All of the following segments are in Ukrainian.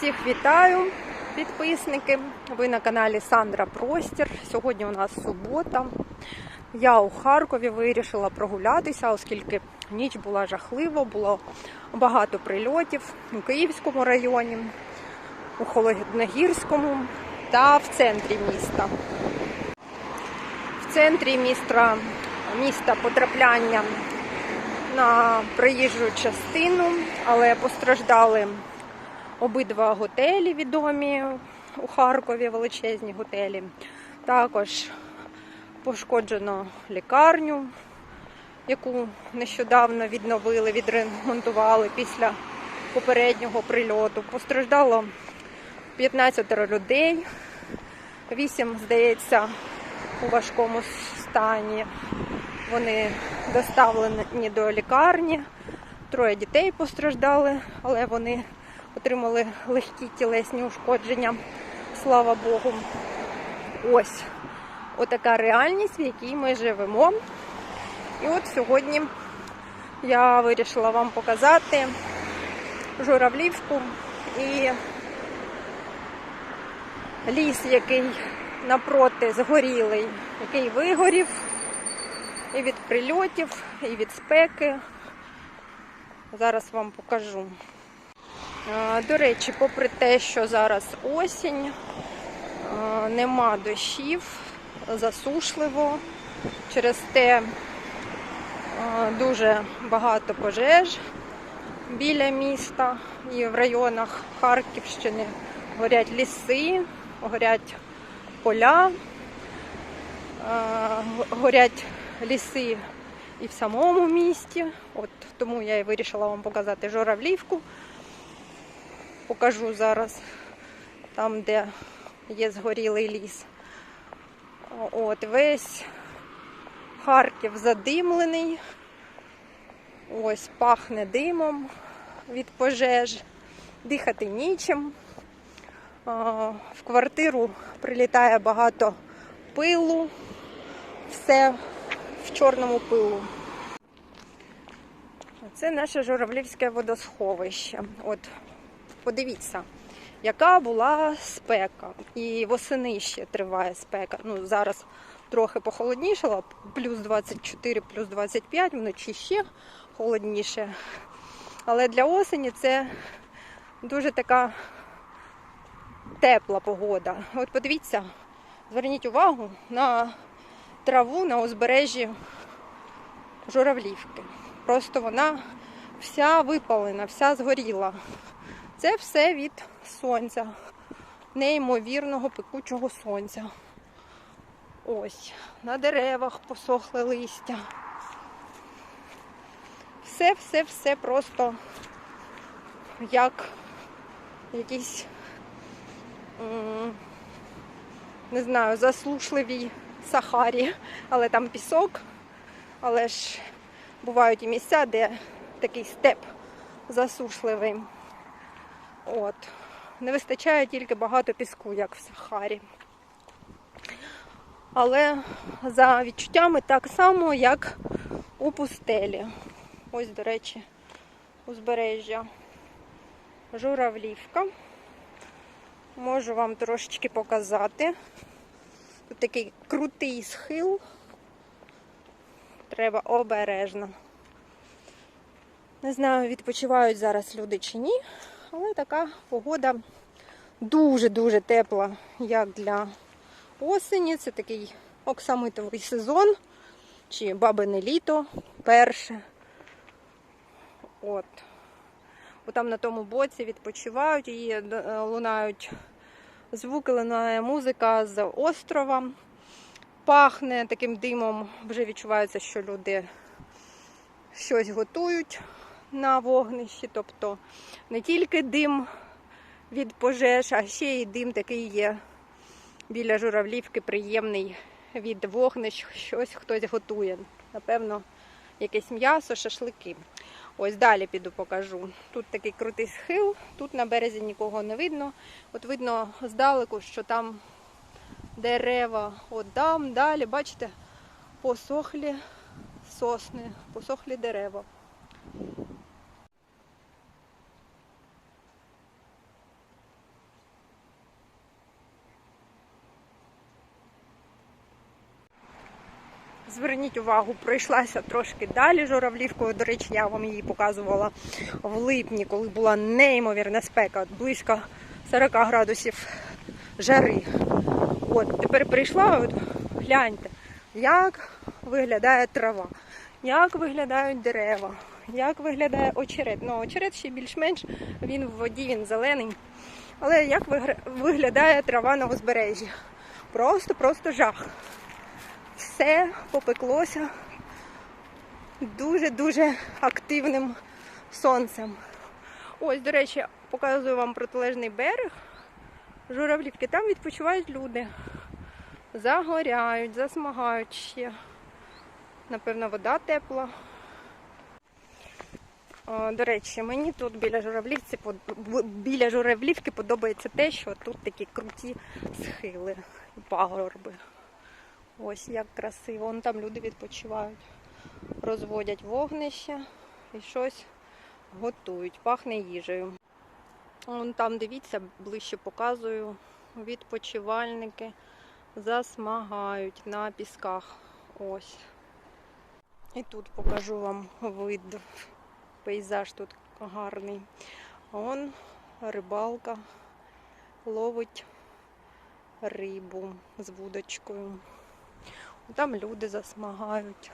Всіх вітаю, підписники. Ви на каналі Сандра Простір. Сьогодні у нас субота. Я у Харкові вирішила прогулятися, оскільки ніч була жахлива, було багато прильотів у Київському районі, у Холодногірському та в центрі міста. В центрі міста, міста потрапляння на проїжджу частину, але постраждали обидва готелі відомі у Харкові, величезні готелі. Також пошкоджено лікарню, яку нещодавно відновили, відремонтували після попереднього прильоту. Постраждало 15 людей, 8, здається, у важкому стані. Вони доставлені до лікарні. Троє дітей постраждали, але вони отримали легкі тілесні ушкодження. Слава Богу. Ось отака реальність, в якій ми живемо. І от сьогодні я вирішила вам показати журавлівку і ліс, який напроти згорілий, який вигорів і від прильотів, і від спеки. Зараз вам покажу. До речі, попри те, що зараз осінь, нема дощів, засушливо. Через те дуже багато пожеж біля міста і в районах Харківщини горять ліси, горять поля, горять ліси і в самому місті. От тому я і вирішила вам показати журавлівку. Покажу зараз там, де є згорілий ліс. От весь Харків задимлений. Ось пахне димом від пожеж, дихати нічим. В квартиру прилітає багато пилу, все в чорному пилу. Це наше журавлівське водосховище. От подивіться, яка була спека. І восени ще триває спека. Ну, зараз трохи похолоднішало, плюс 24, плюс 25, вночі ще холодніше. Але для осені це дуже така тепла погода. От подивіться, зверніть увагу на траву на узбережжі журавлівки. Просто вона вся випалена, вся згоріла. Це все від сонця, неймовірного пекучого сонця. Ось, на деревах посохле листя. Все-все-все просто як якісь, не знаю, заслушливій Сахарі, але там пісок, але ж бувають і місця, де такий степ засушливий. От. Не вистачає тільки багато піску, як в Сахарі. Але за відчуттями так само, як у пустелі. Ось, до речі, узбережжя Журавлівка. Можу вам трошечки показати. Тут такий крутий схил. Треба обережно. Не знаю, відпочивають зараз люди чи ні, але така погода дуже-дуже тепла, як для осені. Це такий оксамитовий сезон, чи бабине літо перше. От. Бо там на тому боці відпочивають і е, лунають звуки, лунає музика з острова. Пахне таким димом, вже відчувається, що люди щось готують на вогнищі. Тобто не тільки дим від пожеж, а ще й дим такий є біля журавлівки, приємний від вогнищ, щось хтось готує. Напевно, якесь м'ясо, шашлики. Ось далі піду покажу. Тут такий крутий схил, тут на березі нікого не видно. От видно здалеку, що там дерева, от там далі, бачите, посохлі сосни, посохлі дерева. Зверніть увагу, пройшлася трошки далі журавлівкою. До речі, я вам її показувала в липні, коли була неймовірна спека, близько 40 градусів жари. От, тепер прийшла, от, гляньте, як виглядає трава, як виглядають дерева, як виглядає очерет. Ну, очерет ще більш-менш, він в воді, він зелений. Але як виглядає трава на узбережжі? Просто-просто жах. Все попеклося дуже-дуже активним сонцем. Ось, до речі, показую вам протилежний берег. Журавлівки. Там відпочивають люди. Загоряють, засмагають ще. Напевно, вода тепла. До речі, мені тут біля журавлівці біля журавлівки подобається те, що тут такі круті схили пагорби. Ось як красиво. Вон там люди відпочивають, розводять вогнище і щось готують, пахне їжею. Вон там, дивіться, ближче показую. Відпочивальники засмагають на пісках. Ось. І тут покажу вам вид. Пейзаж тут гарний. Он рибалка ловить рибу з вудочкою. Там люди засмагають.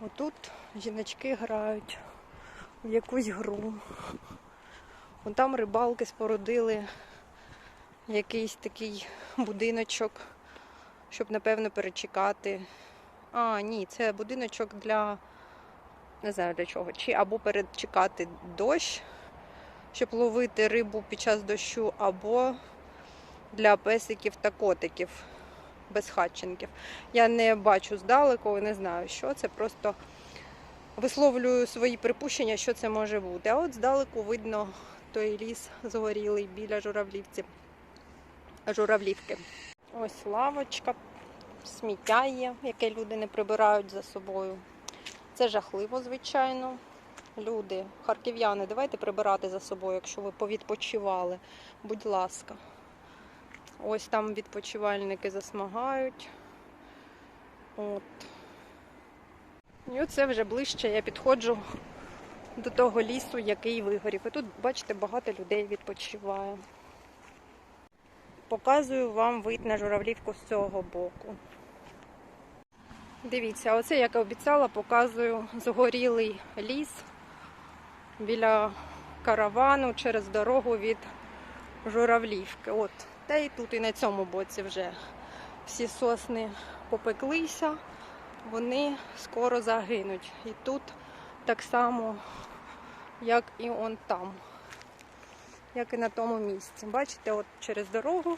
Отут жіночки грають в якусь гру. Вон там рибалки спорудили якийсь такий будиночок, щоб, напевно, перечекати. А, ні, це будиночок для не знаю для чого. Чи або перечекати дощ, щоб ловити рибу під час дощу, або для песиків та котиків безхатченків. Я не бачу здалеку, не знаю, що це. Просто висловлюю свої припущення, що це може бути. А от здалеку видно той ліс згорілий біля журавлівці. Журавлівки. Ось лавочка, сміття є, яке люди не прибирають за собою. Це жахливо, звичайно. Люди, харків'яни, давайте прибирати за собою, якщо ви повідпочивали. Будь ласка. Ось там відпочивальники засмагають. От. І оце вже ближче я підходжу до того лісу, який вигорів. І тут, бачите, багато людей відпочиває. Показую вам вид на журавлівку з цього боку. Дивіться, оце, як і обіцяла, показую згорілий ліс біля каравану через дорогу від журавлівки. От. Та і тут, і на цьому боці вже всі сосни попеклися, вони скоро загинуть. І тут так само, як і он там, як і на тому місці. Бачите, от через дорогу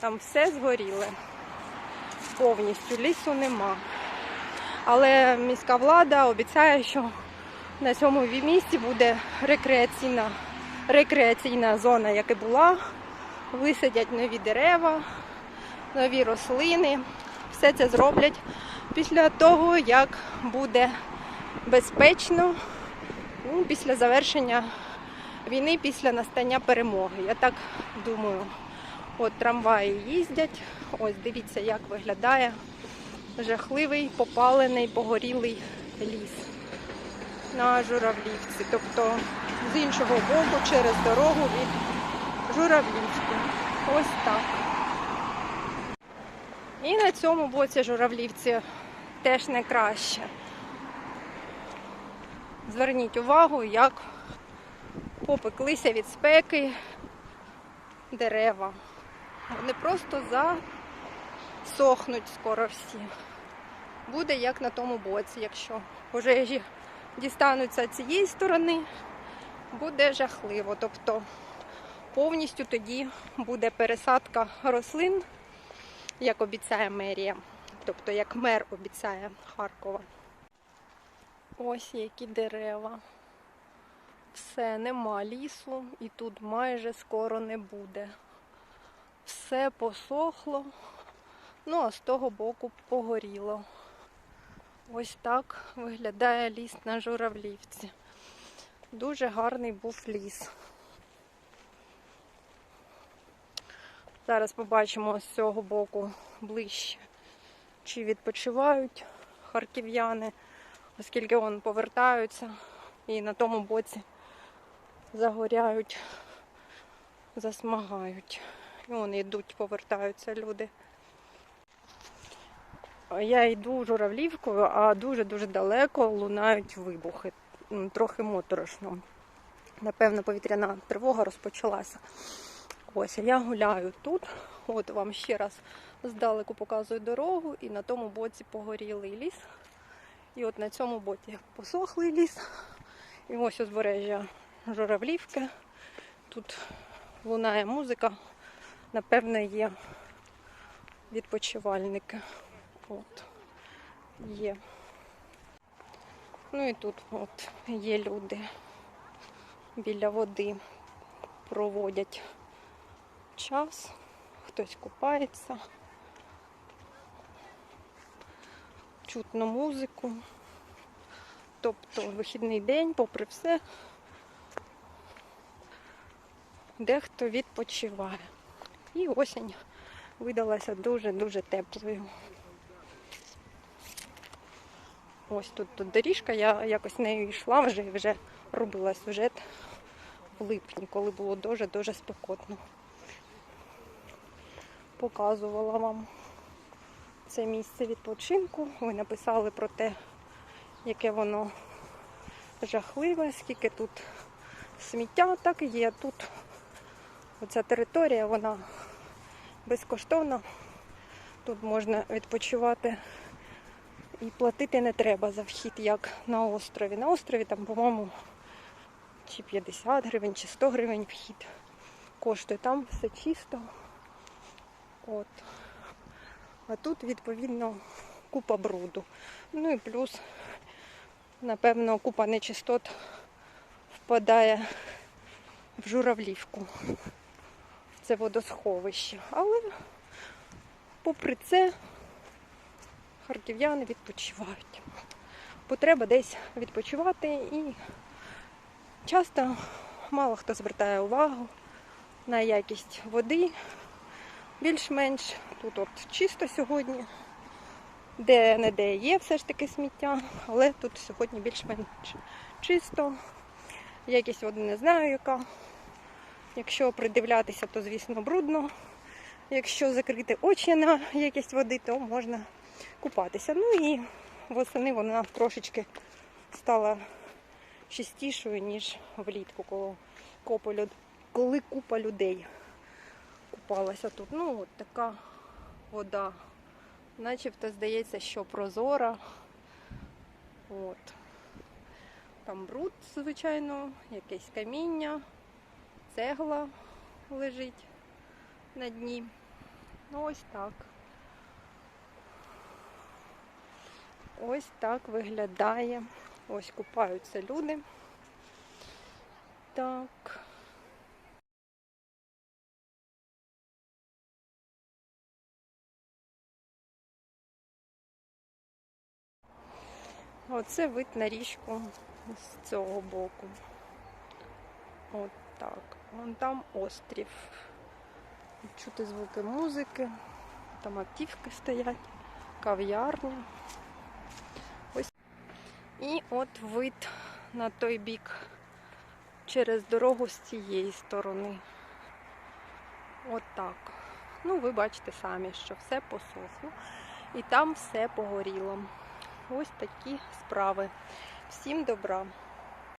там все згоріле. Повністю лісу нема. Але міська влада обіцяє, що на цьому місці буде рекреаційна, рекреаційна зона, як і була. Висадять нові дерева, нові рослини. Все це зроблять після того, як буде безпечно ну, після завершення війни, після настання перемоги. Я так думаю. От трамваї їздять. Ось дивіться, як виглядає жахливий, попалений, погорілий ліс на журавлівці. Тобто з іншого боку, через дорогу від журавлівки. Ось так. І на цьому боці журавлівці теж не краще. Зверніть увагу, як попеклися від спеки дерева. Вони просто засохнуть скоро всі. Буде як на тому боці, якщо пожежі дістануться цієї сторони, буде жахливо. Тобто повністю тоді буде пересадка рослин, як обіцяє мерія, тобто як мер обіцяє Харкова. Ось які дерева. Все, нема лісу і тут майже скоро не буде. Все посохло, ну а з того боку погоріло. Ось так виглядає ліс на журавлівці. Дуже гарний був ліс. Зараз побачимо з цього боку ближче, чи відпочивають харків'яни, оскільки вони повертаються і на тому боці загоряють, засмагають. І вони йдуть, повертаються люди. Я йду журавлівкою, а дуже-дуже далеко лунають вибухи. Трохи моторошно. Напевно, повітряна тривога розпочалася. Ось я гуляю тут. От вам ще раз здалеку показую дорогу, і на тому боці погорілий ліс. І от на цьому боці посохлий ліс. І ось узбережжя журавлівки. Тут лунає музика. Напевно, є відпочивальники. От. Є. Ну і тут от є люди біля води проводять час, хтось купається, чутно музику. Тобто вихідний день, попри все, дехто відпочиває. І осінь видалася дуже-дуже теплою. Ось тут, тут доріжка, я якось нею йшла вже і вже робила сюжет в липні, коли було дуже-дуже спекотно. Показувала вам це місце відпочинку. Ви написали про те, яке воно жахливе, скільки тут сміття, так і є. Тут оця територія, вона безкоштовна. Тут можна відпочивати і платити не треба за вхід, як на острові. На острові там, по-моєму, чи 50 гривень, чи 100 гривень вхід коштує. Там все чисто. От. А тут, відповідно, купа бруду. Ну і плюс, напевно, купа нечистот впадає в журавлівку. Це водосховище. Але попри це харків'яни відпочивають. Потреба десь відпочивати і часто мало хто звертає увагу на якість води. Більш-менш тут от чисто сьогодні, де не де є все ж таки сміття, але тут сьогодні більш-менш чисто. Якість води не знаю яка. Якщо придивлятися, то звісно брудно. Якщо закрити очі на якість води, то можна купатися. Ну і восени вона трошечки стала чистішою, ніж влітку, коли купа людей купалася тут. Ну, от така вода. Начебто здається, що прозора. От. Там бруд, звичайно, якесь каміння, цегла лежить на дні. Ну, ось так. Ось так виглядає. Ось купаються люди. Так. Оце вид на річку з цього боку. От так. Вон там острів. Чути звуки музики, там автівки стоять, кав'ярня. Ось. І от вид на той бік через дорогу з цієї сторони. От. Ну, ви бачите самі, що все посохло. І там все погоріло. Ось такі справи. Всім добра!